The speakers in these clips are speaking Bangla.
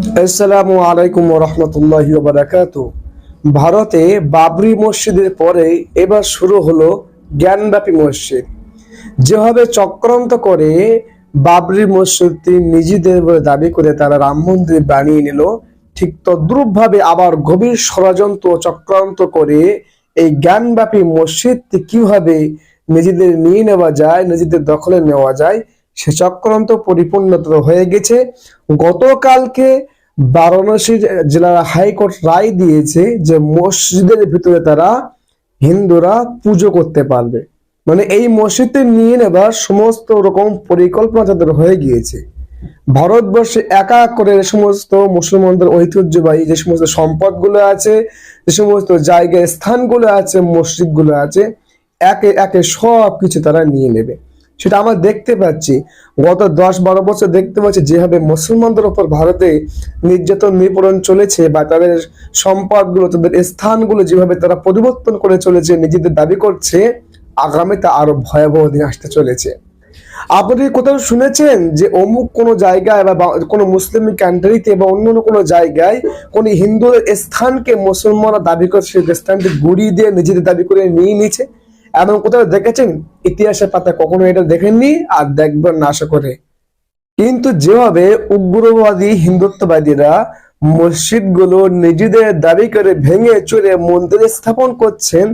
আসসালামু আলাইকুম রহমতুল্লাহ বারাকাত ভারতে বাবরি মসজিদের পরে এবার শুরু হলো জ্ঞানব্যাপী মসজিদ। যেভাবে চক্রান্ত করে বাবরি মসজিদটি নিজেদের বলে দাবি করে তারা রাম মন্দির বানিয়ে নিল, ঠিক তদ্রুপভাবে আবার গভীর ষড়যন্ত্র চক্রান্ত করে এই জ্ঞানব্যাপী মসজিদটি কীভাবে নিজেদের নিয়ে নেওয়া যায়, নিজেদের দখলে নেওয়া যায় সে চক্রান্ত পরিপূর্ণত হয়ে গেছে। গতকালকে বারাণসী জেলার হাইকোর্ট রায় দিয়েছে যে মসজিদের ভিতরে তারা হিন্দুরা পুজো করতে পারবে। মানে এই মসজিদে নিয়ে নেবার সমস্ত রকম পরিকল্পনা তাদের হয়ে গিয়েছে। ভারতবর্ষে একা করে সমস্ত মুসলমানদের ঐতিহ্যবাহী যে সমস্ত সম্পদগুলো আছে, যে সমস্ত জায়গায় স্থানগুলো আছে, মসজিদগুলো আছে, একে একে সব কিছু তারা নিয়ে নেবে। সেটা আমরা দেখতে পাচ্ছি। গত দশ বারো বছর দেখতে পাচ্ছি যেভাবে মুসলমানদের উপর ভারতে নির্যাতন, নিপীড়ন চলেছে বা তাদের সম্পদগুলো, তাদের স্থানগুলো যেভাবে তারা পরিবর্তন করে চলেছে, নিজেদের দাবি করছে আগামীতে আরও ভয়াবহ দিন আসতে চলেছে। আপনি কোথাও শুনেছেন যে অমুক কোনো জায়গায় বা কোনো মুসলিম কান্ট্রিতে বা অন্য কোনো জায়গায় কোন হিন্দুদের স্থানকে মুসলমানরা দাবি করছে সেই স্থানটি গুড়িয়ে দিয়ে নিজেদের দাবি করে নিয়ে নিচ্ছে এমন কোথাও দেখেছেন? ইতিহাসের পাতা কখনো এটা দেখেননি আর দেখবেন না আশা করে। কিন্তু যেভাবে উগ্রবাদী হিন্দুত্ববাদীরা মসজিদগুলো নিজেদের দাবি করে ভেঙে চুরে মন্দিরে স্থাপন করছেন,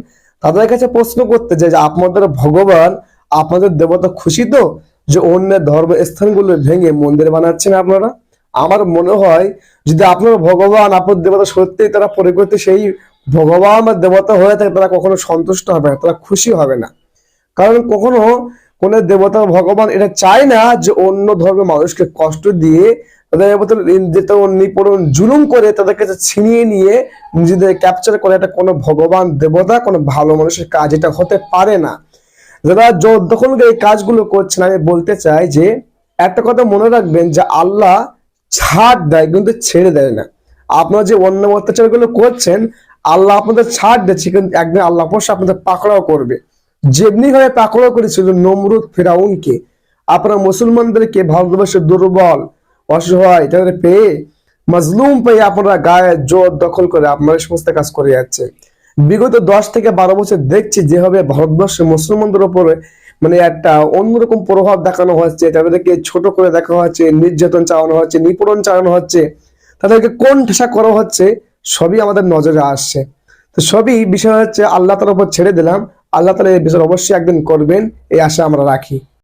তাদের কাছে প্রশ্ন করতে যে আপনাদের ভগবান, আপনাদের দেবতা খুশি তো যে অন্য ধর্ম স্থানগুলো ভেঙে মন্দির বানাচ্ছেন আপনারা? আমার মনে হয় যদি আপনার ভগবান, আপনার দেবতা সত্যিই তারা পরে করতে সেই ভগবান বা দেবতা হয়ে থাকে, তারা কখনো সন্তুষ্ট হবে না, তারা খুশি হবে না। কারণ কখনো কোন দেবতা ভগবান এটা চায় না যে অন্য ধর্মের মানুষকে কষ্ট দিয়ে তাদের উপর নির্যাতন জুলুম করে তাদের কাছে ছিনিয়ে নিয়ে নিজেদের ক্যাপচার করে, এটা কোনো ভগবান, দেবতা, কোনো ভালো মানুষের কাজ, এটা হতে পারে না। যারা দখল এই কাজগুলো করছেন, আমি বলতে চাই যে একটা কথা মনে রাখবেন যে আল্লাহ ছাড় দেয় কিন্তু ছেড়ে দেয় না। আপনারা যে অন্য অত্যাচারগুলো করছেন আল্লাহ আপনাদের ছাড় দিচ্ছে কিন্তু একদিন আল্লাহ অবশ্যই আপনাদের পাকড়াও করবে। যেমনি ভাবে পাকড়াও করেছিল নমরুদ ফেরাউনকে, আপনারা মুসলমানদেরকে ভারতবর্ষের দুর্বল, অসহায়, তাদের পেয়ে মজলুম পেয়ে আপনারা গায়ে জোর দখল করে আপনারা সমস্ত কাজ করে যাচ্ছে। বিগত দশ থেকে বারো বছর দেখছি যেভাবে ভারতবর্ষে মুসলমানদের উপরে মানে একটা অন্যরকম প্রভাব দেখানো হচ্ছে, তাদেরকে ছোট করে দেখা হচ্ছে, নির্যাতন চালানো হচ্ছে, নিপীড়ন চালানো হচ্ছে, তাদেরকে কোন ঠেসা করা হচ্ছে। সবই আমাদের নজরে আসছে। তো সবই বিষয় হচ্ছে আল্লাহ তালার উপর ছেড়ে দিলাম। আল্লাহ তালা এই বিষয় অবশ্যই একদিন করবেন, এই আশা আমরা রাখি।